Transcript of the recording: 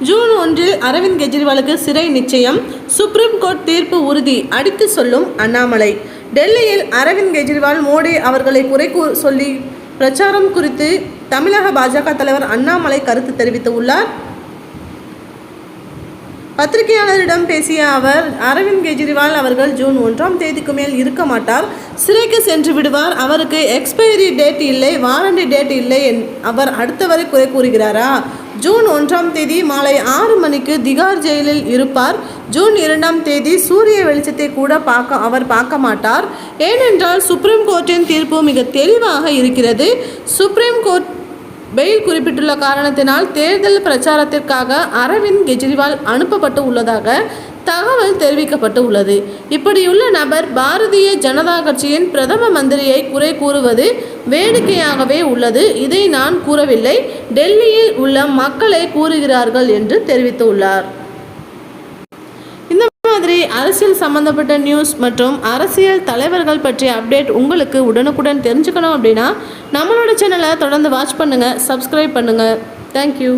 June ஒன்றில் அரவிந்த் கெஜ்ரிவாலுக்கு சிறை நிச்சயம் சுப்ரீம் கோர்ட் தீர்ப்பு உறுதி அடித்து சொல்லும் அண்ணாமலை. டெல்லியில் அரவிந்த் கெஜ்ரிவால் மோடி அவர்களை குறை கூ சொல்லி பிரச்சாரம் குறித்து தமிழக பாஜக தலைவர் அண்ணாமலை கருத்து தெரிவித்துள்ளார். பத்திரிகையாளரிடம் பேசிய அவர் அரவிந்த் கெஜ்ரிவால் அவர்கள் ஜூன் ஒன்றாம் தேதிக்கு மேல் இருக்க மாட்டார். சிறைக்கு சென்று விடுவார். அவருக்கு எக்ஸ்பைரி டேட் இல்லை வாரண்டி டேட் இல்லை என் அவர் அடுத்தவரை குறை கூறுகிறாரா? ஜூன் ஒன்றாம் தேதி மாலை ஆறு மணிக்கு திகார் ஜெயிலில் இருப்பார். ஜூன் இரண்டாம் தேதி சூரிய வெளிச்சத்தை கூட பார்க்க அவர் பார்க்க மாட்டார். ஏனென்றால் சுப்ரீம் கோர்ட்டின் தீர்ப்பு மிக தெளிவாக இருக்கிறது. சுப்ரீம் கோர்ட் பெயில் குறிப்பிட்டுள்ள காரணத்தினால் தேர்தல் பிரச்சாரத்திற்காக அரவிந்த் கெஜ்ரிவால் அனுப்பப்பட்டு உள்ளதாக தகவல் தெரிவிக்கப்பட்டு உள்ளது. இப்படியுள்ள நபர் பாரதிய ஜனதா கட்சியின் பிரதம மந்திரியை குறை கூறுவது வேடிக்கையாகவே உள்ளது. இதை நான் கூறவில்லை. டெல்லியில் உள்ள மக்களை கூறுகிறார்கள் என்று தெரிவித்துள்ளார். இந்த மாதிரி அரசியல் சம்பந்தப்பட்ட நியூஸ் மற்றும் அரசியல் தலைவர்கள் பற்றிய அப்டேட் உங்களுக்கு உடனுக்குடன் தெரிஞ்சுக்கணும் அப்படின்னா நம்மளோட சேனலை தொடர்ந்து வாட்ச் பண்ணுங்கள் சப்ஸ்கிரைப் பண்ணுங்கள் தேங்க்யூ